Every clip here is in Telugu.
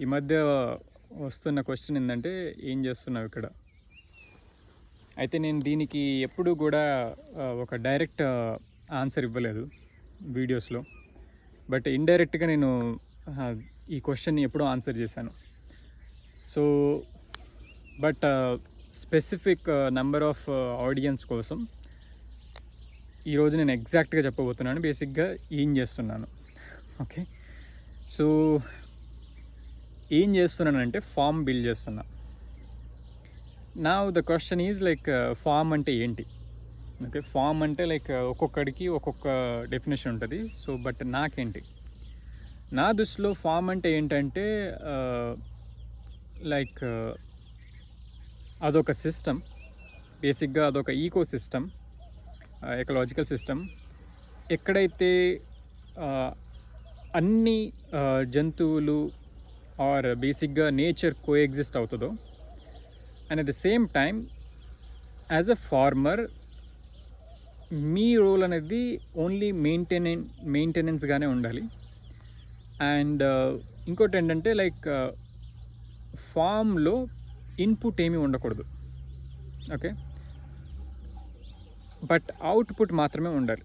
ఈ మధ్య వస్తున్న క్వశ్చన్ ఏంటంటే ఏం చేస్తున్నావు ఇక్కడ? అయితే నేను దీనికి ఎప్పుడు కూడా ఒక డైరెక్ట్ ఆన్సర్ ఇవ్వలేదు వీడియోస్లో బట్ ఇండైరెక్ట్గా నేను ఈ క్వశ్చన్ని ఎప్పుడో ఆన్సర్ చేశాను. So but specific number of audience కోసం ఈరోజు నేను ఎగ్జాక్ట్గా చెప్పబోతున్నాను. బేసిక్గా ఏం చేస్తున్నాను? ఓకే సో ఏం చేస్తున్నానంటే ఫామ్ బిల్డ్ చేస్తున్నా. నా the question is like farm అంటే ఏంటి? ఓకే ఫామ్ అంటే లైక్ uh, ఒక్కొక్కడికి ఒక్కొక్క డెఫినేషన్ ఉంటుంది. సో బట్ నాకేంటి? నా దృష్టిలో ఫామ్ అంటే ఏంటంటే uh, లైక్ uh, అదొక సిస్టమ్ బేసిక్గా అదొక ఈకో సిస్టమ్ ఎకలాజికల్ సిస్టమ్ ఎక్కడైతే అన్ని జంతువులు ఆర్ బేసిక్గా నేచర్ కో ఎగ్జిస్ట్ అవుతుందో and at the same time as a farmer me role అనేది ఓన్లీ మెయింటెనెన్ మెయింటెనెన్స్గానే ఉండాలి. అండ్ uh, ఇంకోటి ఏంటంటే లైక్ ఫామ్లో ఇన్పుట్ ఏమీ ఉండకూడదు. ఓకే బట్ అవుట్పుట్ మాత్రమే ఉండాలి.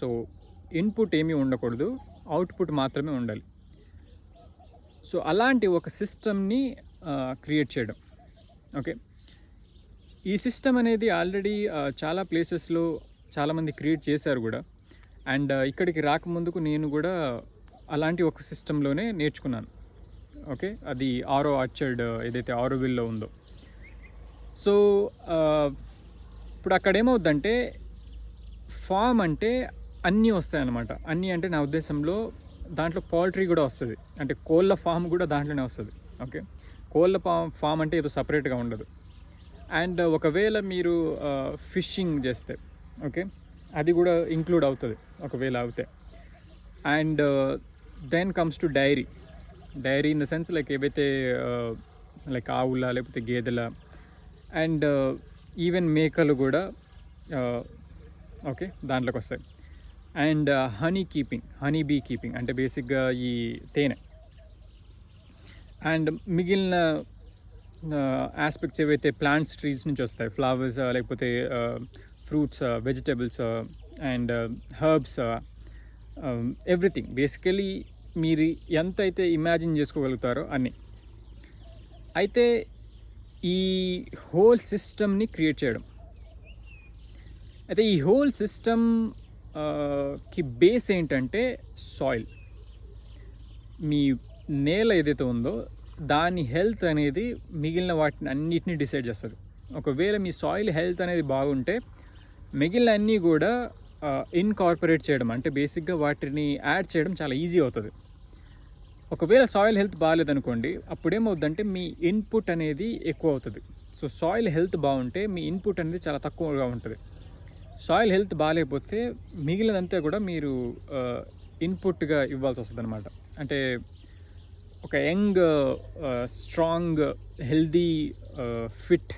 సో ఇన్పుట్ ఏమీ ఉండకూడదు. అవుట్పుట్ మాత్రమే ఉండాలి. సో అలాంటి ఒక సిస్టమ్ని క్రియేట్ చేయడం. ఓకే? ఈ సిస్టమ్ అనేది ఆల్రెడీ చాలా ప్లేసెస్లో చాలామంది క్రియేట్ చేశారు కూడా. అండ్ ఇక్కడికి రాకముందుకు నేను కూడా అలాంటి ఒక సిస్టంలోనే నేర్చుకున్నాను. ఓకే? అది ఆరో ఆర్చర్డ్ ఏదైతే ఆరోవిల్లో ఉందో. సో ఇప్పుడు అక్కడ ఏమవుద్దంటే ఫామ్ అంటే అన్నీ వస్తాయన్నమాట. అన్నీ అంటే నా ఉద్దేశంలో దాంట్లో పౌల్ట్రీ కూడా వస్తుంది. అంటే కోళ్ళ ఫామ్ కూడా దాంట్లోనే వస్తుంది. ఓకే? కోళ్ళ ఫామ్ ఫామ్ అంటే ఏదో సపరేట్గా ఉండదు. అండ్ ఒకవేళ మీరు ఫిషింగ్ చేస్తే ఓకే? అది కూడా ఇంక్లూడ్ అవుతుంది ఒకవేళ అవుతే. And then comes to dairy. Dairy in the sense like ఏవైతే లైక్ ఆవుల లేకపోతే గేదెల అండ్ ఈవెన్ మేకలు కూడా ఓకే? దాంట్లోకి వస్తాయి. And honey keeping honey bee keeping అంటే బేసిక్గా ఈ తేనె. అండ్ మిగిలిన uh, ఆస్పెక్ట్స్ ఏవైతే ప్లాంట్స్ ట్రీస్ నుంచి వస్తాయి ఫ్లవర్స్ uh, లేకపోతే fruits vegetables and herbs everything basically మీరు ఎంత అయితే ఇమాజిన్ చేసుకోగలుగుతారో అన్నీ. అయితే ఈ హోల్ సిస్టమ్ని క్రియేట్ చేయడం. అయితే ఈ హోల్ సిస్టమ్ కి బేస్ ఏంటంటే సాయిల్ మీ నేల ఏదైతే ఉందో దాని హెల్త్ అనేది మిగిలిన వాటిని అన్నిటిని డిసైడ్ చేస్తుంది. ఒకవేళ మీ సాయిల్ హెల్త్ అనేది బాగుంటే మిగిలిన అన్నీ కూడా ఇన్కార్పొరేట్ చేయడం అంటే బేసిక్గా వాటిని యాడ్ చేయడం చాలా ఈజీ అవుతుంది. ఒకవేళ సాయిల్ హెల్త్ బాగాలేదనుకోండి అప్పుడేమవుద్దంటే మీ ఇన్పుట్ అనేది ఎక్కువ అవుతుంది. సో సాయిల్ హెల్త్ బాగుంటే మీ ఇన్పుట్ అనేది చాలా తక్కువగా ఉంటుంది. సాయిల్ హెల్త్ బాగాలేకపోతే మిగిలినంతా కూడా మీరు ఇన్పుట్గా ఇవ్వాల్సి వస్తుంది అనమాట అంటే ఒక young strong healthy fit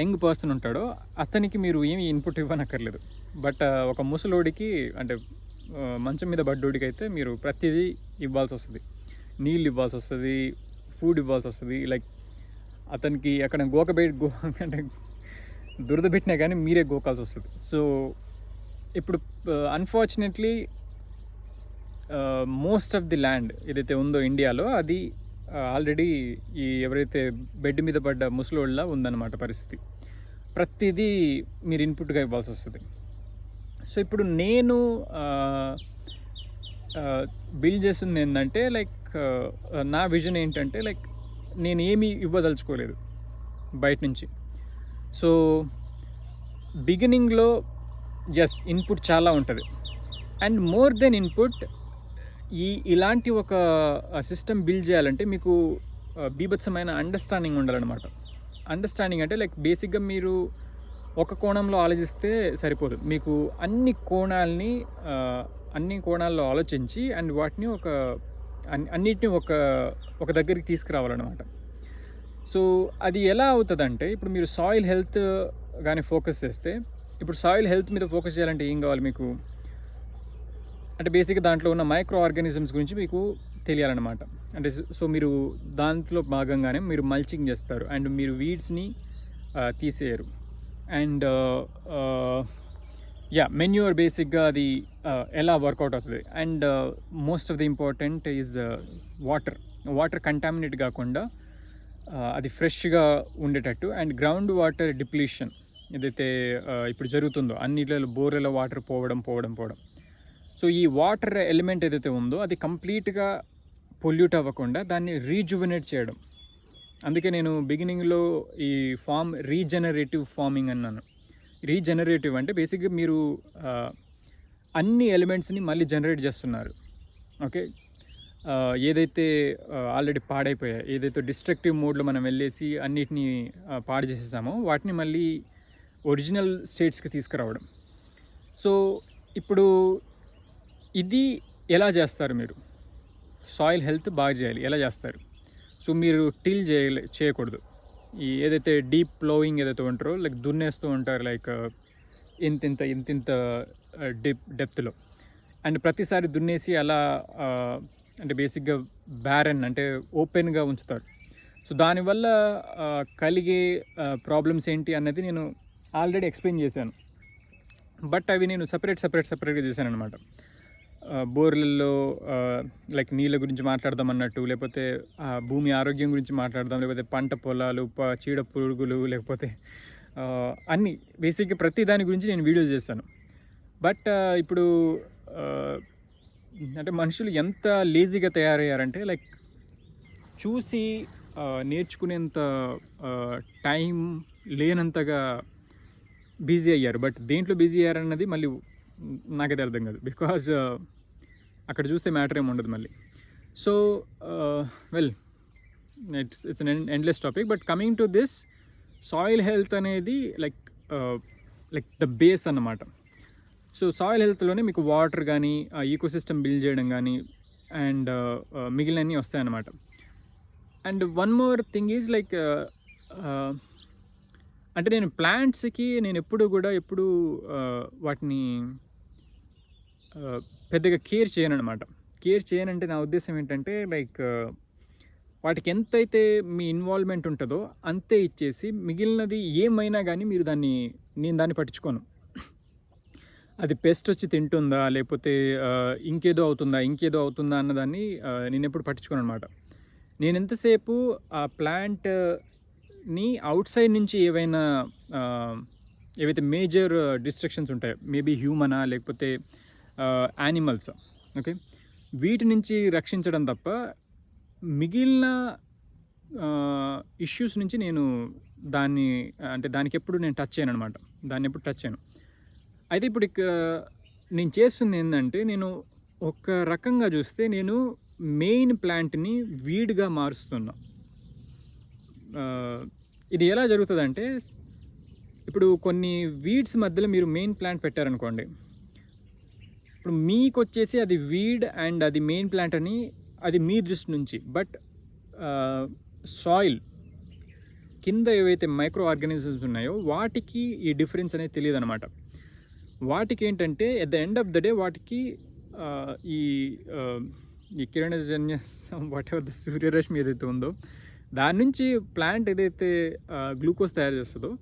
young person ఉంటాడో అతనికి మీరు ఏమి ఇన్పుట్ ఇవ్వనక్కర్లేదు. బట్ ఒక ముసలోడికి అంటే మంచం మీద పడ్డోడికి అయితే మీరు ప్రతిదీ ఇవ్వాల్సి వస్తుంది. నీళ్ళు ఇవ్వాల్సి వస్తుంది ఫుడ్ ఇవ్వాల్సి వస్తుంది. లైక్ అతనికి అక్కడ గోక గో అంటే దురద పెట్టినా కానీ మీరే గోకాల్సి వస్తుంది. సో ఇప్పుడు unfortunately most of the land ఏదైతే ఉందో ఇండియాలో అది uh, ఆల్రెడీ ఈ ఎవరైతే బెడ్ మీద పడ్డ ముసలోళ్ళ ఉందన్నమాట పరిస్థితి. ప్రతిదీ మీరు ఇన్పుట్గా ఇవ్వాల్సి వస్తుంది. సో ఇప్పుడు నేను uh, uh, బిల్డ్ చేస్తుంది ఏంటంటే లైక్ నా విజన్ ఏంటంటే లైక్ నేను ఏమీ ఇవ్వదలుచుకోలేదు బయట నుంచి. సో బిగినింగ్లో ఎస్ ఇన్పుట్ చాలా ఉంటుంది. అండ్ మోర్ దెన్ ఇన్పుట్ ఈ ఇలాంటి ఒక సిస్టమ్ బిల్డ్ చేయాలంటే మీకు బీభత్సమైన అండర్స్టాండింగ్ ఉండాలన్నమాట. అండర్స్టాండింగ్ అంటే లైక్ బేసిక్గా మీరు ఒక కోణంలో ఆలోచిస్తే సరిపోదు. మీకు అన్ని కోణాలని అన్ని కోణాల్లో ఆలోచించి అండ్ వాటిని ఒక అన్నిటిని ఒక ఒక దగ్గరికి తీసుకురావాలన్నమాట. సో అది ఎలా అవుతుందంటే ఇప్పుడు మీరు సాయిల్ హెల్త్ కానీ ఫోకస్ చేస్తే ఇప్పుడు సాయిల్ హెల్త్ మీద ఫోకస్ చేయాలంటే ఏం కావాలి మీకు? అంటే బేసిక్గా దాంట్లో ఉన్న మైక్రో ఆర్గానిజమ్స్ గురించి మీకు తెలియాలన్నమాట. అంటే సో మీరు దాంట్లో భాగంగానే మీరు మల్చింగ్ చేస్తారు. అండ్ మీరు వీడ్స్ని తీసేయరు. అండ్ యా మెన్యూర్ బేసిక్గా అది ఎలా వర్కౌట్ అవుతుంది? And most of the important is water water contaminate కాకుండా అది ఫ్రెష్గా ఉండేటట్టు. అండ్ గ్రౌండ్ వాటర్ డిప్లీషన్ ఏదైతే ఇప్పుడు జరుగుతుందో అన్నిట్లలో బోర్లలో వాటర్ పోవడం పోవడం పోవడం. సో ఈ వాటర్ ఎలిమెంట్ ఏదైతే ఉందో అది కంప్లీట్గా పొల్యూట్ అవ్వకుండా దాన్ని రీజువనేట్ చేయడం. అందుకే నేను బిగినింగ్లో ఈ ఫామ్ రీజనరేటివ్ ఫార్మింగ్ అన్నాను. రీజనరేటివ్ అంటే బేసిక్గా మీరు అన్ని ఎలిమెంట్స్ని మళ్ళీ జనరేట్ చేస్తున్నారు. ఓకే? ఏదైతే ఆల్రెడీ పాడైపోయాయి ఏదైతే డిస్ట్రక్టివ్ మోడ్లో మనం వెళ్ళేసి అన్నిటినీ పాడు చేసేసామో వాటిని మళ్ళీ ఒరిజినల్ స్టేట్స్కి తీసుకురావడం. సో ఇప్పుడు ఇది ఎలా చేస్తారు మీరు? సాయిల్ హెల్త్ బాగా చేయాలి. ఎలా చేస్తారు? సో మీరు టిల్ చేయలే చేయకూడదు. ఈ ఏదైతే డీప్ ప్లోయింగ్ ఏదైతే ఉంటారో లైక్ దున్నేస్తూ ఉంటారు లైక్ ఇంతింత ఇంత ఇంత డెప్ డెప్త్లో అండ్ ప్రతిసారి దున్నేసి అలా అంటే బేసిక్గా బ్యారన్ అంటే ఓపెన్గా ఉంచుతారు. సో దానివల్ల కలిగే ప్రాబ్లమ్స్ ఏంటి అన్నది నేను ఆల్రెడీ ఎక్స్ప్లెయిన్ చేశాను. బట్ అవి నేను సపరేట్ సపరేట్ సపరేట్గా చేశాను అనమాట బోర్లలో లైక్ నీళ్ళ గురించి మాట్లాడదాం అన్నట్టు లేకపోతే భూమి ఆరోగ్యం గురించి మాట్లాడదాం లేకపోతే పంట పొలాలు ప చీడ పురుగులు లేకపోతే అన్నీ. బేసిక్గా ప్రతి దాని గురించి నేను వీడియోస్ చేస్తాను. బట్ ఇప్పుడు అంటే మనుషులు ఎంత లేజీగా తయారయ్యారంటే లైక్ చూసి నేర్చుకునేంత టైం లేనంతగా బిజీ అయ్యారు. బట్ దేంట్లో బిజీ అయ్యారన్నది మళ్ళీ నాకైతే అర్థం కాదు. బికాజ్ అక్కడ చూస్తే మ్యాటర్ ఏమి ఉండదు మళ్ళీ. So well it's it's an endless topic but coming to this soil health అనేది లైక్ లైక్ ద బేస్ అన్నమాట. సో సాయిల్ హెల్త్లోనే మీకు వాటర్ కానీ ఈకోసిస్టమ్ బిల్డ్ చేయడం కానీ అండ్ మిగిలినవి వస్తాయన్నమాట. And one more thing is like అంటే నేను ప్లాంట్స్కి నేను ఎప్పుడు కూడా ఎప్పుడు వాటిని పెద్దగా కేర్ చేయను అనమాట కేర్ చేయనంటే నా ఉద్దేశం ఏంటంటే లైక్ వాటికి ఎంతైతే మీ ఇన్వాల్వ్మెంట్ ఉంటుందో అంతే ఇచ్చేసి మిగిలినది ఏమైనా కానీ మీరు దాన్ని నేను దాన్ని పట్టించుకోను. అది పెస్ట్ వచ్చి తింటుందా? లేకపోతే ఇంకేదో అవుతుందా? ఇంకేదో అవుతుందా అన్నదాన్ని నేను ఎప్పుడు పట్టించుకోను అనమాట నేను ఎంతసేపు ఆ ప్లాంట్ని అవుట్ సైడ్ నుంచి ఏవైనా ఏవైతే మేజర్ డిస్ట్రక్షన్స్ ఉంటాయో మేబీ హ్యూమనా లేకపోతే యానిమల్స్ ఓకే వీటి నుంచి రక్షించడం తప్ప మిగిలిన ఇష్యూస్ నుంచి నేను దాన్ని అంటే దానికి ఎప్పుడు నేను టచ్ చేయను అనమాట దాన్ని ఎప్పుడు టచ్ చేయను. అయితే ఇప్పుడు ఇక్కడ నేను చేస్తుంది ఏంటంటే నేను ఒక రకంగా చూస్తే నేను మెయిన్ ప్లాంట్ని వీడ్గా మారుస్తున్నా. ఇది ఎలా జరుగుతుందంటే ఇప్పుడు కొన్ని వీడ్స్ మధ్యలో మీరు మెయిన్ ప్లాంట్ పెట్టారనుకోండి. ఇప్పుడు మీకు వచ్చేసి అది వీడ్ అండ్ అది మెయిన్ ప్లాంట్ అని అది మీ దృష్టి నుంచి బట్ సాయిల్ కింద ఏవైతే మైక్రో ఆర్గానిజమ్స్ ఉన్నాయో వాటికి ఈ డిఫరెన్స్ అనేది తెలియదు అనమాట వాటికి ఏంటంటే at the end of the day వాటికి ఈ ఈ కిరణజన్య వాట్ ఎవర్ ద సూర్యరశ్మి ఏదైతే ఉందో దాని నుంచి ప్లాంట్ ఏదైతే గ్లూకోజ్ తయారు చేస్తుందో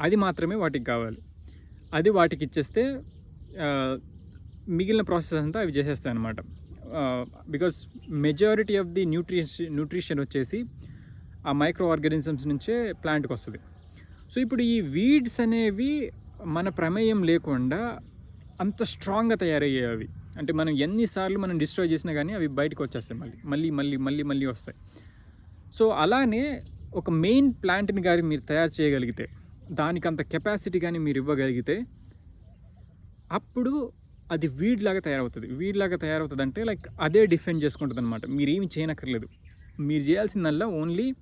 అది మాత్రమే వాటికి కావాలి. అది వాటికి ఇచ్చేస్తే మిగిలిన ప్రాసెస్ అంతా అవి చేసేస్తాయి అనమాట because majority of the nutrition nutrition వచ్చేసి ఆ మైక్రో ఆర్గానిజమ్స్ నుంచే ప్లాంట్కి వస్తుంది. సో ఇప్పుడు ఈ వీడ్స్ అనేవి మన ప్రమేయం లేకుండా అంత స్ట్రాంగ్గా తయారయ్యాయి అవి. అంటే మనం ఎన్నిసార్లు మనం డిస్ట్రాయ్ చేసినా కానీ అవి బయటకు వచ్చేస్తాయి మళ్ళీ. మళ్ళీ మళ్ళీ మళ్ళీ మళ్ళీ వస్తాయి. సో అలానే ఒక మెయిన్ ప్లాంట్ని కానీ మీరు తయారు చేయగలిగితే దానికి అంత కెపాసిటీ కానీ మీరు ఇవ్వగలిగితే అప్పుడు అది వీడ్ లాగా తయారవుతుంది. వీడ్ లాగా తయారవుతుంది అంటే లైక్ అదే డిఫెండ్ చేసుకుంటుంది అనమాట మీరు ఏమి చేయనక్కర్లేదు. మీరు చేయాల్సిందల్లా ఓన్లీ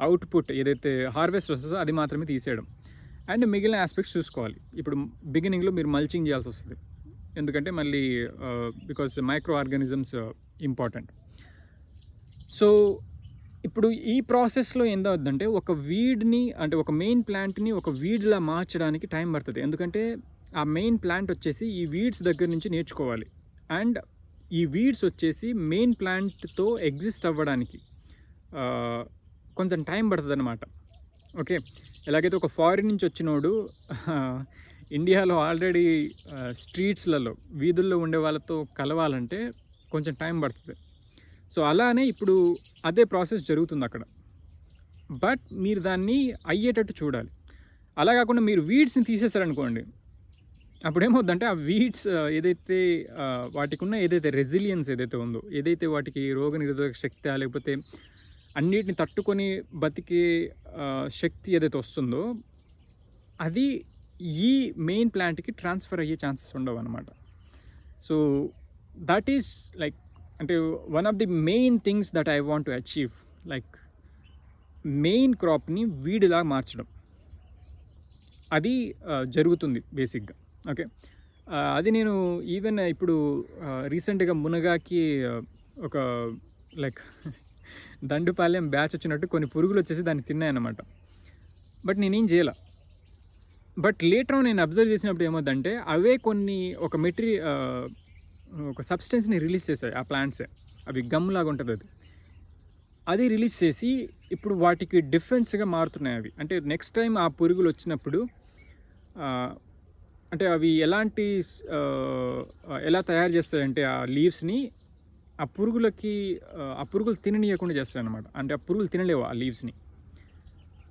అవుట్పుట్ ఏదైతే హార్వెస్ట్ వస్తుందో అది మాత్రమే తీసేయడం. అండ్ మిగిలిన ఆస్పెక్ట్స్ చూసుకోవాలి. ఇప్పుడు బిగినింగ్లో మీరు మల్చింగ్ చేయాల్సి వస్తుంది. ఎందుకంటే మళ్ళీ because micro organisms important so ఇప్పుడు ఈ ప్రాసెస్లో ఏందవుద్దంటే ఒక వీడ్ని అంటే ఒక మెయిన్ ప్లాంట్ని ఒక వీడ్లా మార్చడానికి టైం పడుతుంది. ఎందుకంటే ఆ మెయిన్ ప్లాంట్ వచ్చేసి ఈ వీడ్స్ దగ్గర నుంచి నేర్చుకోవాలి. అండ్ ఈ వీడ్స్ వచ్చేసి మెయిన్ ప్లాంట్తో ఎగ్జిస్ట్ అవ్వడానికి కొంచెం టైం పడుతుంది అనమాట ఓకే. ఎలాగైతే ఒక ఫారిన్ నుంచి వచ్చినోడు ఇండియాలో ఆల్రెడీ స్ట్రీట్స్లలో వీధుల్లో ఉండే వాళ్ళతో కలవాలంటే కొంచెం టైం పడుతుంది. సో అలానే ఇప్పుడు అదే ప్రాసెస్ జరుగుతుంది అక్కడ. బట్ మీరు దాన్ని అయ్యేటట్టు చూడాలి. అలా కాకుండా మీరు వీడ్స్ని తీసేశారనుకోండి అప్పుడు ఆ వీడ్స్ ఏదైతే వాటికి ఉన్న ఏదైతే రెసిలియన్స్ ఏదైతే ఉందో ఏదైతే వాటికి రోగ నిరోధక శక్తి లేకపోతే అన్నిటిని తట్టుకొని బతికే శక్తి ఏదైతే వస్తుందో అది ఈ మెయిన్ ప్లాంట్కి ట్రాన్స్ఫర్ అయ్యే ఛాన్సెస్ ఉండవు అనమాట సో దట్ ఈస్ లైక్ అంటే one of the main things that I want to achieve like main క్రాప్ని వీడిలా మార్చడం. అది జరుగుతుంది బేసిక్గా ఓకే అది నేను ఈవెన్ ఇప్పుడు రీసెంట్గా మునగాకి ఒక లైక్ దండుపాలెం బ్యాచ్ వచ్చినట్టు కొన్ని పురుగులు వచ్చేసి దాన్ని తిన్నాయన్నమాట. బట్ నేనేం చేయాల. బట్ లేటర్ నేను అబ్జర్వ్ చేసినప్పుడు ఏమవుతుందంటే అవే కొన్ని ఒక మెటీరియల్ ఒక సబ్స్టెన్స్ని రిలీజ్ చేశాయి ఆ ప్లాంట్సే అవి గమ్ లాగా ఉంటుంది అది. అది రిలీజ్ చేసి ఇప్పుడు వాటికి డిఫరెన్స్గా మారుతున్నాయి అవి. అంటే నెక్స్ట్ టైం ఆ పురుగులు వచ్చినప్పుడు అంటే అవి ఎలాంటి ఎలా తయారు చేస్తాయంటే ఆ లీవ్స్ని ఆ పురుగులకి ఆ, పురుగులు తిననీయకుండా చేస్తాయి అనమాట అంటే ఆ పురుగులు తినలేవు ఆ లీవ్స్ని.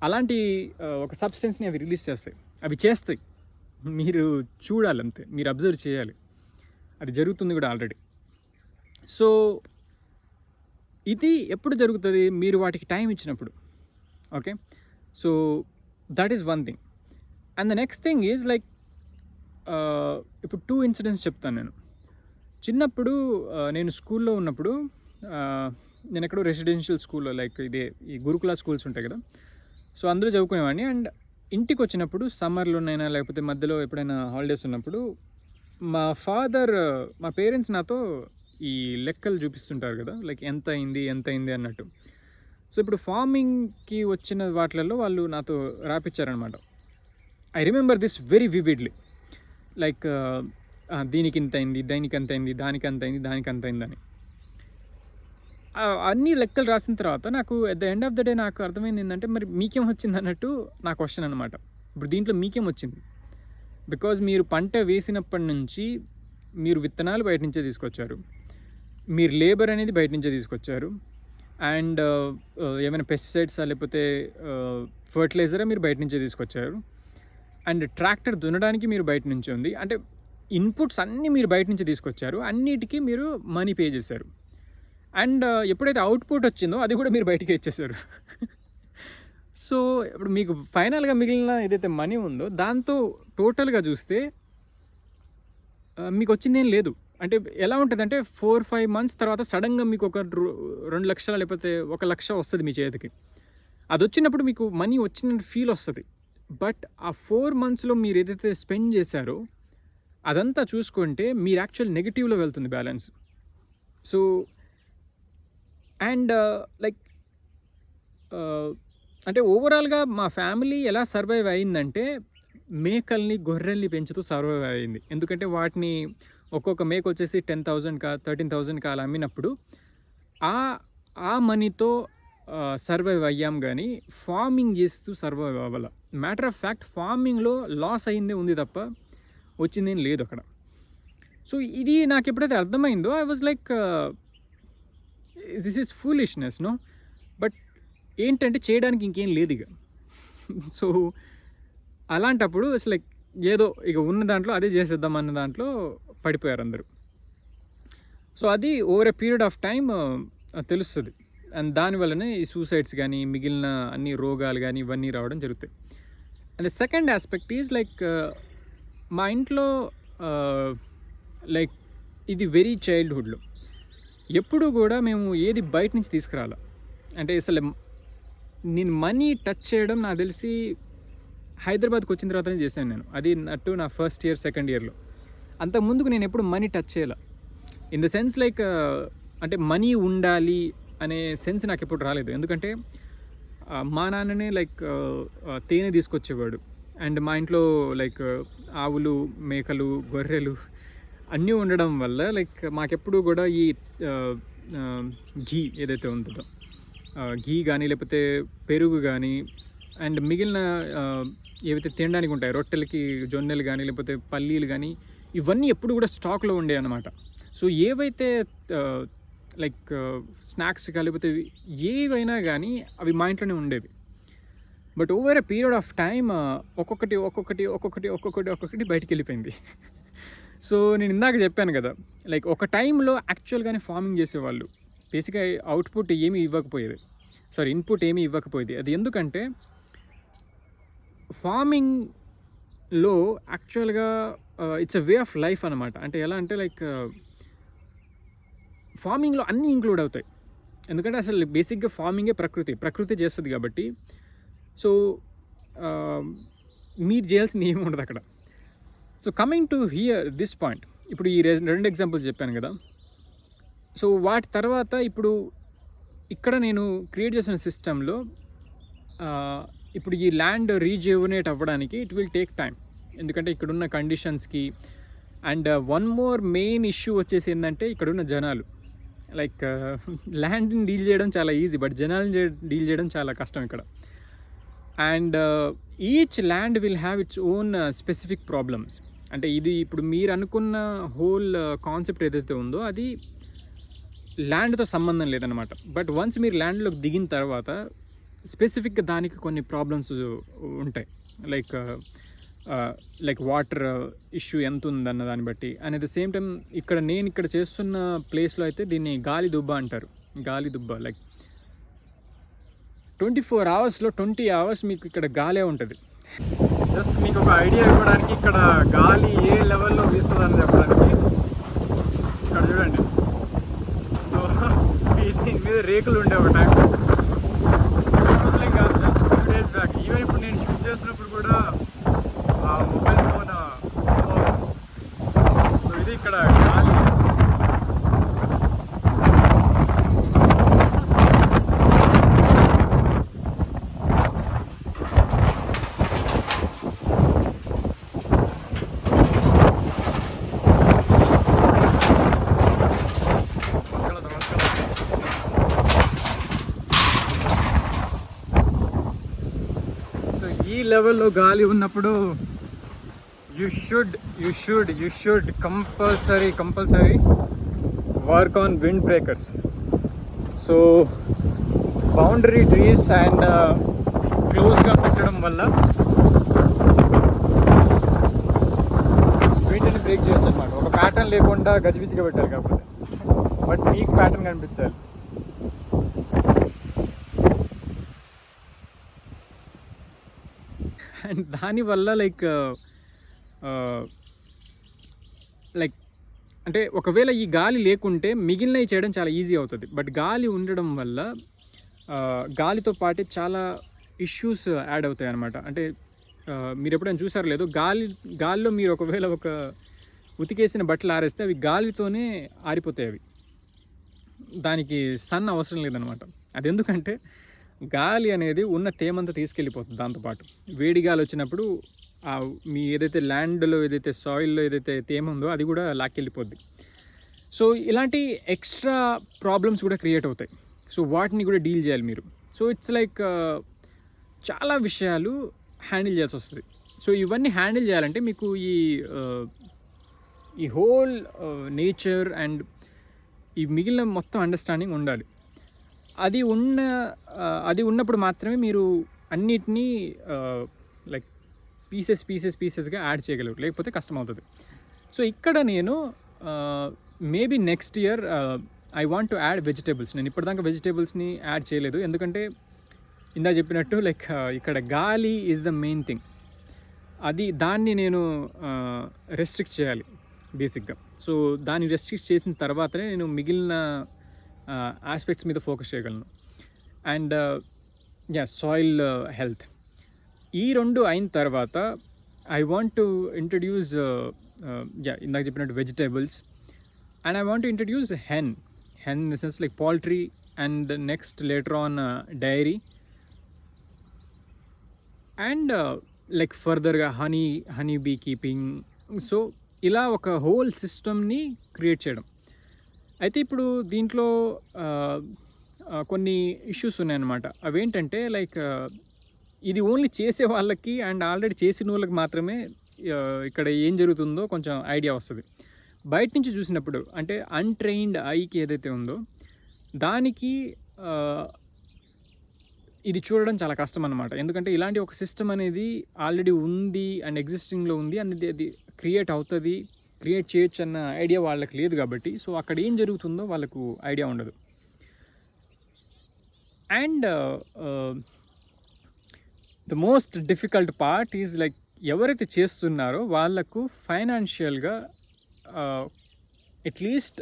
అలాంటి ఒక సబ్స్టెన్స్ని అవి రిలీజ్ చేస్తాయి. అవి చేస్తాయి. మీరు చూడాలి అంతే మీరు అబ్జర్వ్ చేయాలి. అది జరుగుతుంది కూడా ఆల్రెడీ. సో ఇది ఎప్పుడు జరుగుతుంది? మీరు వాటికి టైం ఇచ్చినప్పుడు. Okay? So that is one thing and the next thing is like ఇప్పుడు టూ ఇన్సిడెంట్స్ చెప్తాను నేను. చిన్నప్పుడు నేను స్కూల్లో ఉన్నప్పుడు నేను ఎక్కడో రెసిడెన్షియల్ స్కూల్లో లైక్ ఇదే ఈ గురుకుల స్కూల్స్ ఉంటాయి కదా. సో అందులో చదువుకునేవాడిని. అండ్ ఇంటికి వచ్చినప్పుడు సమ్మర్లోనైనా లేకపోతే మధ్యలో ఎప్పుడైనా హాలిడేస్ ఉన్నప్పుడు మా ఫాదర్ మా పేరెంట్స్ నాతో ఈ లెక్కలు చూపిస్తుంటారు కదా లైక్ ఎంత అయింది ఎంత అయింది అన్నట్టు. సో ఇప్పుడు ఫార్మింగ్కి వచ్చిన వాటిలలో వాళ్ళు నాతో రాపిచ్చారనమాట I remember this very vividly. Like దీనికి ఇంత అయింది దానికి అంత అయింది దానికి అంత అయింది దానికి అంత అయిందని అన్ని లెక్కలు రాసిన తర్వాత నాకు the end of the day నాకు అర్థమైంది ఏంటంటే మరి మీకేం వచ్చింది అన్నట్టు నా క్వశ్చన్ అనమాట ఇప్పుడు దీంట్లో మీకేం వచ్చింది? బికాజ్ మీరు పంట వేసినప్పటి నుంచి మీరు విత్తనాలు బయట నుంచే తీసుకొచ్చారు. మీరు లేబర్ అనేది బయట నుంచే తీసుకొచ్చారు. అండ్ uh, uh, ఏమైనా పెస్టిసైడ్స్ లేకపోతే uh, ఫర్టిలైజరా మీరు బయట నుంచే తీసుకొచ్చారు. అండ్ ట్రాక్టర్ దున్నడానికి మీరు బయట నుంచి ఉంది. అంటే ఇన్పుట్స్ అన్నీ మీరు బయట నుంచి తీసుకొచ్చారు అన్నిటికీ మీరు మనీ పే చేశారు. అండ్ uh, ఎప్పుడైతే అవుట్పుట్ వచ్చిందో అది కూడా మీరు బయటికి ఇచ్చేసారు సో ఇప్పుడు మీకు ఫైనల్గా మిగిలిన ఏదైతే మనీ ఉందో దాంతో టోటల్గా చూస్తే uh, మీకు వచ్చిందేం లేదు. అంటే ఎలా ఉంటుందంటే ఫోర్ ఫైవ్ మంత్స్ తర్వాత సడన్గా మీకు ఒక రు- రెండు లక్షల లేకపోతే ఒక లక్ష వస్తుంది మీ చేతికి. అది వచ్చినప్పుడు మీకు మనీ వచ్చిన ఫీల్ వస్తుంది. బట్ ఆ ఫోర్ మంత్స్లో మీరు ఏదైతే స్పెండ్ చేశారో అదంతా చూసుకుంటే మీరు యాక్చువల్ నెగిటివ్లో వెళ్తుంది బ్యాలెన్స్ సో అండ్ లైక్ అంటే ఓవరాల్గా మా ఫ్యామిలీ ఎలా సర్వైవ్ అయిందంటే మేకల్ని గొర్రెల్ని పెంచుతూ సర్వైవ్ అయింది ఎందుకంటే వాటిని ఒక్కొక్క మేక వచ్చేసి టెన్ థౌజండ్ కా థర్టీన్ థౌజండ్ కా అలా అమ్మినప్పుడు ఆ ఆ మనీతో సర్వైవ్ uh, అయ్యాం కానీ ఫార్మింగ్ చేస్తూ సర్వైవ్ అవ్వాల. మ్యాటర్ ఆఫ్ ఫ్యాక్ట్ ఫార్మింగ్లో లాస్ అయిందే ఉంది తప్ప వచ్చిందేం లేదు అక్కడ. సో ఇది నాకు ఎప్పుడైతే అర్థమైందో I was like this is foolishness no but ఏంటంటే చేయడానికి ఇంకేం లేదు ఇక. సో అలాంటప్పుడు ఇట్స్ లైక్ ఏదో ఇక ఉన్న దాంట్లో అదే చేసేద్దాం అన్న దాంట్లో పడిపోయారు అందరూ. సో అది over a period uh, of time తెలుస్తుంది. అండ్ దానివల్లనే ఈ సూసైడ్స్ కానీ మిగిలిన అన్ని రోగాలు కానీ ఇవన్నీ రావడం జరుగుతాయి. And second aspect is like మా ఇంట్లో లైక్ ఇది వెరీ చైల్డ్హుడ్లో. ఎప్పుడు కూడా మేము ఏది బయట నుంచి తీసుకురాల. అంటే అసలు నేను మనీ టచ్ చేయడం నాకు తెలిసి హైదరాబాద్కి వచ్చిన తర్వాతనే చేశాను నేను. అది నట్టు నా ఫస్ట్ ఇయర్ సెకండ్ ఇయర్లో. అంత ముందుకు నేను ఎప్పుడు మనీ టచ్ చేయాల. ఇన్ ద సెన్స్ లైక్ అంటే మనీ ఉండాలి అనే సెన్స్ నాకు ఎప్పుడు రాలేదు. ఎందుకంటే మా నాన్ననే లైక్ తేనె తీసుకొచ్చేవాడు. అండ్ మా ఇంట్లో లైక్ ఆవులు మేకలు గొర్రెలు అన్నీ ఉండడం వల్ల లైక్ మాకెప్పుడు కూడా ఈ ఘీ ఏదైతే ఉంటుందో ఘీ కానీ లేకపోతే పెరుగు కానీ అండ్ మిగిలిన ఏవైతే తినడానికి ఉంటాయి రొట్టెలకి జొన్నెలు కానీ లేకపోతే పల్లీలు కానీ ఇవన్నీ ఎప్పుడు కూడా స్టాక్లో ఉండే అనమాట సో ఏవైతే లైక్ స్నాక్స్ లేకపోతే ఏవైనా కానీ అవి మా ఇంట్లోనే ఉండేవి. But over a period of time ఒక్కొక్కటి ఒక్కొక్కటి ఒక్కొక్కటి ఒక్కొక్కటి ఒక్కొక్కటి బయటికి వెళ్ళిపోయింది. సో నేను ఇందాక చెప్పాను కదా లైక్ ఒక టైంలో యాక్చువల్గానే ఫార్మింగ్ చేసేవాళ్ళు. బేసిక్గా అవుట్పుట్ ఏమీ ఇవ్వకపోయేది. సారీ ఇన్పుట్ ఏమీ ఇవ్వకపోయేది. అది ఎందుకంటే ఫార్మింగ్లో యాక్చువల్గా it's a way of life అనమాట అంటే ఎలా అంటే లైక్ ఫార్మింగ్లో అన్నీ ఇంక్లూడ్ అవుతాయి. ఎందుకంటే అసలు బేసిక్గా ఫార్మింగే ప్రకృతి. ప్రకృతి చేస్తుంది కాబట్టి సో మీరు చేయాల్సింది ఏమి ఉండదు అక్కడ. So coming to here this point ఇప్పుడు ఈ రె- రెండు ఎగ్జాంపుల్స్ చెప్పాను కదా. సో వాటి తర్వాత ఇప్పుడు ఇక్కడ నేను క్రియేట్ చేసిన సిస్టంలో ఇప్పుడు ఈ ల్యాండ్ రీజ్యూవనేట్ అవ్వడానికి ఇట్ విల్ టేక్ టైం ఎందుకంటే ఇక్కడున్న కండిషన్స్కి and one more main issue వచ్చేసి ఏంటంటే ఇక్కడున్న జనాలు. లైక్ ల్యాండ్ని డీల్ చేయడం చాలా ఈజీ బట్ జనాల్ని డీల్ చేయడం చాలా కష్టం ఇక్కడ. And each land will have its own specific problems అంటే ఇది ఇప్పుడు మీరు అనుకున్న హోల్ కాన్సెప్ట్ uh, ఏదైతే ఉందో అది ల్యాండ్తో సంబంధం లేదనమాట బట్ వన్స్ మీరు ల్యాండ్లోకి దిగిన తర్వాత స్పెసిఫిక్గా దానికి కొన్ని ప్రాబ్లమ్స్ uh, ఉంటాయి. లైక్ లైక్ వాటర్ ఇష్యూ ఎంత ఉందన్న దాన్ని బట్టి. And at the same time ఇక్కడ నేను ఇక్కడ చేస్తున్న ప్లేస్లో అయితే దీన్ని గాలి దుబ్బ అంటారు. గాలి దుబ్బ లైక్ ట్వంటీ ఫోర్ అవర్స్లో ట్వంటీ అవర్స్ మీకు ఇక్కడ గాలే ఉంటుంది. జస్ట్ మీకు ఒక ఐడియా ఇవ్వడానికి ఇక్కడ గాలి ఏ లెవెల్లో వీస్తుందని చెప్పడానికి ఇక్కడ చూడండి. సో దీని మీద రేకులు ఉండే ఒక time just two days back even ఇప్పుడు నేను షూట్ చేసినప్పుడు కూడా ఆ మొబైల్ ఫోన్ సో ఇది ఇక్కడ గాలి. ఈ లెవెల్లో గాలి ఉన్నప్పుడు you should you should you should compulsory compulsory work on wind breakers so boundary trees and క్లోజ్గా పెట్టడం వల్ల వీటిని బ్రేక్ చేయొచ్చు అనమాట ఒక ప్యాటర్న్ లేకుండా గజిబిజిగా పెట్టాలి కాబట్టి బట్ మీకు ప్యాటర్న్ కనిపించాలి. అండ్ దానివల్ల లైక్ లైక్ అంటే ఒకవేళ ఈ గాలి లేకుంటే మిగిలినవి చేయడం చాలా ఈజీ అవుతుంది. బట్ గాలి ఉండడం వల్ల గాలితో పాటే చాలా ఇష్యూస్ యాడ్ అవుతాయి అనమాట అంటే మీరు ఎప్పుడైనా చూసారు లేదు గాలి గాలిలో మీరు ఒకవేళ ఒక ఉతికేసిన బట్టలు ఆరేస్తే అవి గాలితోనే ఆరిపోతాయి అవి. దానికి సన్ అవసరం లేదనమాట అది ఎందుకంటే గాలి అనేది ఉన్న తేమంతా తీసుకెళ్ళిపోతుంది దాంతోపాటు. వేడి గాలి వచ్చినప్పుడు మీ ఏదైతే ల్యాండ్లో ఏదైతే సాయిల్లో ఏదైతే తేమ ఉందో అది కూడా లాక్కెళ్ళిపోద్ది. సో ఇలాంటి ఎక్స్ట్రా ప్రాబ్లమ్స్ కూడా క్రియేట్ అవుతాయి. సో వాటిని కూడా డీల్ చేయాలి మీరు. సో ఇట్స్ లైక్ చాలా విషయాలు హ్యాండిల్ చేయాల్సి వస్తుంది. సో ఇవన్నీ హ్యాండిల్ చేయాలంటే మీకు ఈ ఈ హోల్ నేచర్ అండ్ ఈ మిగిలిన మొత్తం అండర్స్టాండింగ్ ఉండాలి. అది ఉన్న అది ఉన్నప్పుడు మాత్రమే మీరు అన్నిటినీ లైక్ పీసెస్ పీసెస్ పీసెస్గా యాడ్ చేయగలరు. లేకపోతే కష్టం అవుతుంది సో ఇక్కడ నేను maybe next year I want to add vegetables. నేను ఇప్పటిదాకా వెజిటేబుల్స్ని యాడ్ చేయలేదు. ఎందుకంటే ఇందా చెప్పినట్టు లైక్ ఇక్కడ గాలి ఈజ్ ద మెయిన్ థింగ్. అది దాన్ని నేను రెస్ట్రిక్ట్ చేయాలి బేసిక్గా. సో దాన్ని రెస్ట్రిక్ట్ చేసిన తర్వాతనే నేను మిగిలిన ఆస్పెక్ట్స్ మీద ఫోకస్ చేయగలను. అండ్ యా సాయిల్ హెల్త్ ఈ రెండు అయిన తర్వాత I want to introduce yeah ఇందాక చెప్పినట్టు vegetables and I want to introduce hen hen in the sense like poultry and next later on dairy and like ఫర్దర్గా honey honey bee keeping so ఇలా ఒక హోల్ సిస్టమ్ని క్రియేట్ చేయడం. అయితే ఇప్పుడు దీంట్లో కొన్ని ఇష్యూస్ ఉన్నాయన్నమాట. అవేంటంటే లైక్ ఇది ఓన్లీ చేసే వాళ్ళకి అండ్ ఆల్రెడీ చేసిన వాళ్ళకి మాత్రమే ఇక్కడ ఏం జరుగుతుందో కొంచెం ఐడియా వస్తుంది. బయట నుంచి చూసినప్పుడు అంటే అన్ట్రైన్డ్ ఐకి ఏదైతే ఉందో దానికి ఇది చూడడం చాలా కష్టం అనమాట ఎందుకంటే ఇలాంటి ఒక సిస్టమ్ అనేది ఆల్రెడీ ఉంది అండ్ ఎగ్జిస్టింగ్లో ఉంది అనేది అది క్రియేట్ అవుతుంది. క్రియేట్ చేయొచ్చు అన్న ఐడియా వాళ్ళకి లేదు కాబట్టి సో అక్కడ ఏం జరుగుతుందో వాళ్ళకు ఐడియా ఉండదు. And the most difficult part is like ఎవరైతే చేస్తున్నారో వాళ్ళకు ఫైనాన్షియల్గా at least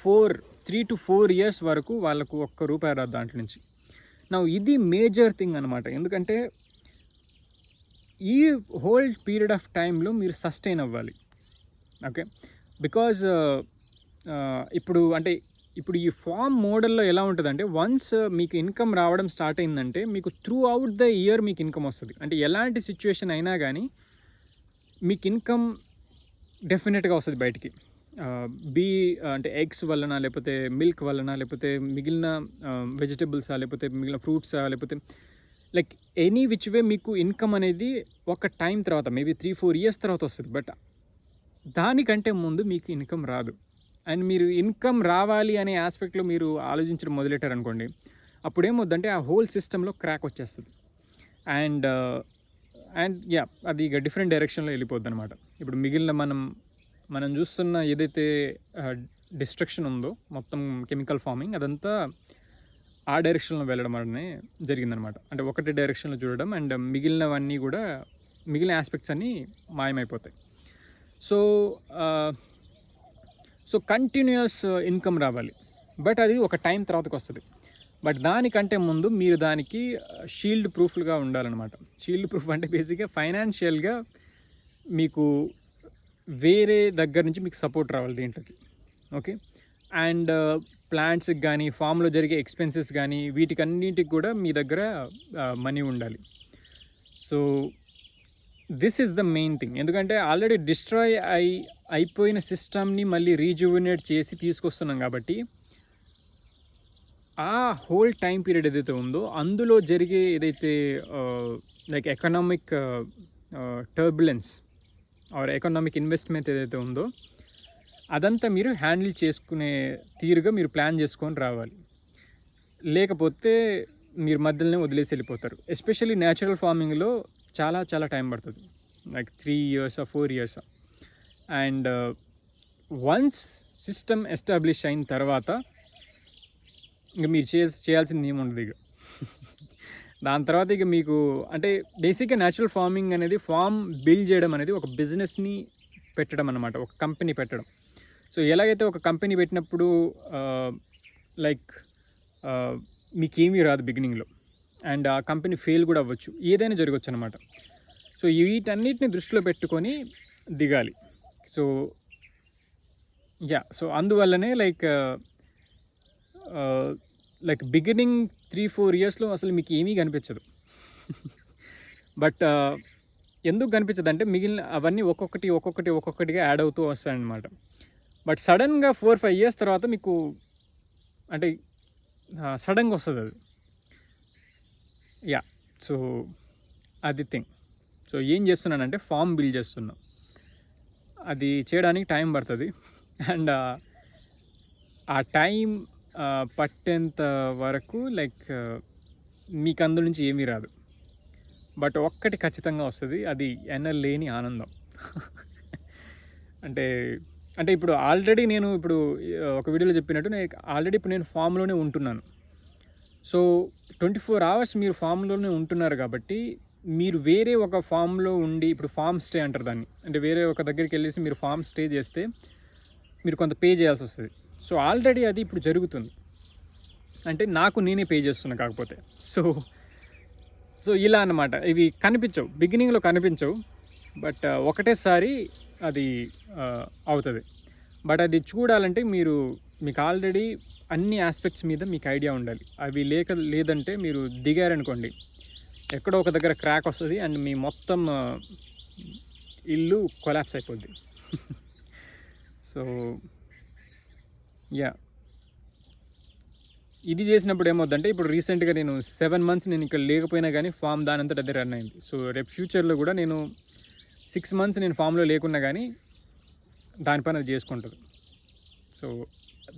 four three to four years వరకు వాళ్ళకు ఒక్క రూపాయి రాదు దాంట్లో నుంచి. నా ఇది మేజర్ థింగ్ అనమాట ఎందుకంటే ఈ హోల్ పీరియడ్ ఆఫ్ టైంలో మీరు సస్టైన్ అవ్వాలి. ఓకే. బికాజ్ ఇప్పుడు అంటే ఇప్పుడు ఈ ఫామ్ మోడల్లో ఎలా ఉంటుందంటే వన్స్ మీకు ఇన్కమ్ రావడం స్టార్ట్ అయిందంటే మీకు త్రూ అవుట్ ద ఇయర్ మీకు ఇన్కమ్ వస్తుంది. అంటే ఎలాంటి సిచ్యువేషన్ అయినా కానీ మీకు ఇన్కమ్ డెఫినెట్గా వస్తుంది బయటికి. బీ అంటే ఎగ్స్ వలన లేకపోతే మిల్క్ వలన లేకపోతే మిగిలిన వెజిటబుల్సా లేకపోతే మిగిలిన ఫ్రూట్సా లేకపోతే లైక్ ఎనీ విచ్ వే మీకు ఇన్కమ్ అనేది ఒక టైం తర్వాత మేబీ త్రీ ఫోర్ ఇయర్స్ తర్వాత వస్తుంది. బట్ దానికంటే ముందు మీకు ఇన్కమ్ రాదు. అండ్ మీరు ఇన్కమ్ రావాలి అనే ఆస్పెక్ట్లో మీరు ఆలోచించడం మొదలెట్టారనుకోండి అప్పుడు ఏమవుద్దంటే ఆ హోల్ సిస్టంలో క్రాక్ వచ్చేస్తుంది. అండ్ అండ్ యా అది ఇక డిఫరెంట్ డైరెక్షన్లో వెళ్ళిపోద్ది అనమాట ఇప్పుడు మిగిలిన మనం మనం చూస్తున్న ఏదైతే డిస్ట్రక్షన్ ఉందో మొత్తం కెమికల్ ఫార్మింగ్ అదంతా ఆ డైరెక్షన్లో వెళ్ళడం అనే జరిగిందనమాట అంటే ఒకటే డైరెక్షన్లో చూడడం అండ్ మిగిలినవన్నీ కూడా మిగిలిన ఆస్పెక్ట్స్ అన్నీ మాయమైపోతాయి. సో సో కంటిన్యూస్ ఇన్కమ్ రావాలి. బట్ అది ఒక టైం తర్వాతకి వస్తుంది. బట్ దానికంటే ముందు మీరు దానికి షీల్డ్ ప్రూఫ్లుగా ఉండాలన్నమాట. షీల్డ్ ప్రూఫ్ అంటే బేసిక్గా ఫైనాన్షియల్గా మీకు వేరే దగ్గర నుంచి మీకు సపోర్ట్ రావాలి దీంట్లోకి. ఓకే అండ్ ప్లాంట్స్కి కానీ ఫామ్లో జరిగే ఎక్స్పెన్సెస్ కానీ వీటికన్నింటికి కూడా మీ దగ్గర మనీ ఉండాలి. So this is the main thing ఎందుకంటే ఆల్రెడీ డిస్ట్రాయ్ అయి అయిపోయిన సిస్టమ్ని మళ్ళీ రీజువినేట్ చేసి తీసుకొస్తున్నాం కాబట్టి ఆ హోల్ టైం పీరియడ్ ఏదైతే ఉందో అందులో జరిగే ఏదైతే like economic turbulence or economic investment ఏదైతే ఉందో అదంతా మీరు హ్యాండిల్ చేసుకునే తీరుగా మీరు ప్లాన్ చేసుకొని రావాలి. లేకపోతే మీరు మధ్యలోనే వదిలేసి వెళ్ళిపోతారు. ఎస్పెషల్లీ న్యాచురల్ ఫార్మింగ్లో చాలా చాలా టైం పడుతుంది. Like three years four years and once system establish అయిన తర్వాత ఇంకా మీరు చే చేయాల్సింది ఏముండదు ఇక. దాని తర్వాత ఇక మీకు అంటే బేసిక్గా న్యాచురల్ ఫార్మింగ్ అనేది ఫామ్ బిల్డ్ చేయడం అనేది ఒక బిజినెస్ని పెట్టడం అనమాట ఒక కంపెనీ పెట్టడం. సో ఎలాగైతే ఒక కంపెనీ పెట్టినప్పుడు uh, లైక్ uh, మీకేమీ రాదు బిగినింగ్లో అండ్ ఆ కంపెనీ ఫెయిల్ కూడా అవ్వచ్చు. ఏదైనా జరగచ్చు అనమాట సో వీటన్నిటిని దృష్టిలో పెట్టుకొని దిగాలి. సో యా సో అందువల్లనే like like beginning three four ఇయర్స్లో అసలు మీకు ఏమీ కనిపించదు. బట్ ఎందుకు కనిపించదు అంటే మిగిలిన అవన్నీ ఒక్కొక్కటి ఒక్కొక్కటి ఒక్కొక్కటిగా యాడ్ అవుతూ వస్తాయన్నమాట. బట్ సడన్గా ఫోర్ ఫైవ్ ఇయర్స్ తర్వాత మీకు అంటే సడన్గా వస్తుంది అది యా సో అది థింగ్ సో ఏం చేస్తున్నానంటే ఫామ్ బిల్డ్ చేస్తున్నా. అది చేయడానికి టైం పడుతుంది. అండ్ uh, ఆ టైం uh, పట్టేంత వరకు లైక్ uh, మీకు అందు నుంచి ఏమీ రాదు. బట్ ఒక్కటి ఖచ్చితంగా వస్తుంది అది ఎనలేని ఆనందం. అంటే అంటే ఇప్పుడు ఆల్రెడీ నేను ఇప్పుడు ఒక వీడియోలో చెప్పినట్టు నేను ఆల్రెడీ ఇప్పుడు నేను ఫామ్లోనే ఉంటున్నాను. సో ట్వంటీ ఫోర్ అవర్స్ మీరు ఫామ్లోనే ఉంటున్నారు కాబట్టి మీరు వేరే ఒక ఫామ్లో ఉండి ఇప్పుడు ఫామ్ స్టే అంటారు దాన్ని. అంటే వేరే ఒక దగ్గరికి వెళ్ళేసి మీరు ఫామ్ స్టే చేస్తే మీరు కొంత పే చేయాల్సి వస్తుంది. సో ఆల్రెడీ అది ఇప్పుడు జరుగుతుంది. అంటే నాకు నేనే పే చేస్తున్నా కాకపోతే. సో సో ఇలా అన్నమాట. ఇవి కనిపించవు. బిగినింగ్లో కనిపించవు. బట్ ఒకటేసారి అది అవుతుంది. బట్ అది చూడాలంటే మీరు మీకు ఆల్రెడీ అన్ని ఆస్పెక్ట్స్ మీద మీకు ఐడియా ఉండాలి. అవి లేక లేదంటే మీరు దిగారనుకోండి. ఎక్కడో ఒక దగ్గర క్రాక్ వస్తుంది అండ్ మీ మొత్తం ఇల్లు కొలాప్స్ అయిపోద్ది. సో యా ఇది చేసినప్పుడు ఏమవుద్దంటే ఇప్పుడు రీసెంట్గా నేను సెవెన్ మంత్స్ నేను ఇక్కడ లేకపోయినా కానీ ఫామ్ దాని అదే రన్ అయింది. సో రేపు ఫ్యూచర్లో కూడా నేను సిక్స్ మంత్స్ నేను ఫామ్లో లేకున్నా కానీ దానిపైన అది చేసుకుంటుంది. So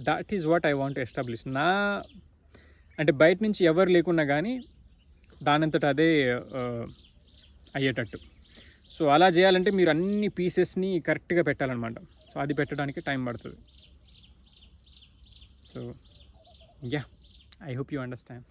that is what I want establish నా అంటే బయట నుంచి ఎవరు లేకున్నా కానీ దానంతట అదే అయ్యేటట్టు. సో అలా చేయాలంటే మీరు అన్ని పీసెస్ని కరెక్ట్గా పెట్టాలన్నమాట. సో అది పెట్టడానికి టైం పడుతుంది. So yeah I hope you understand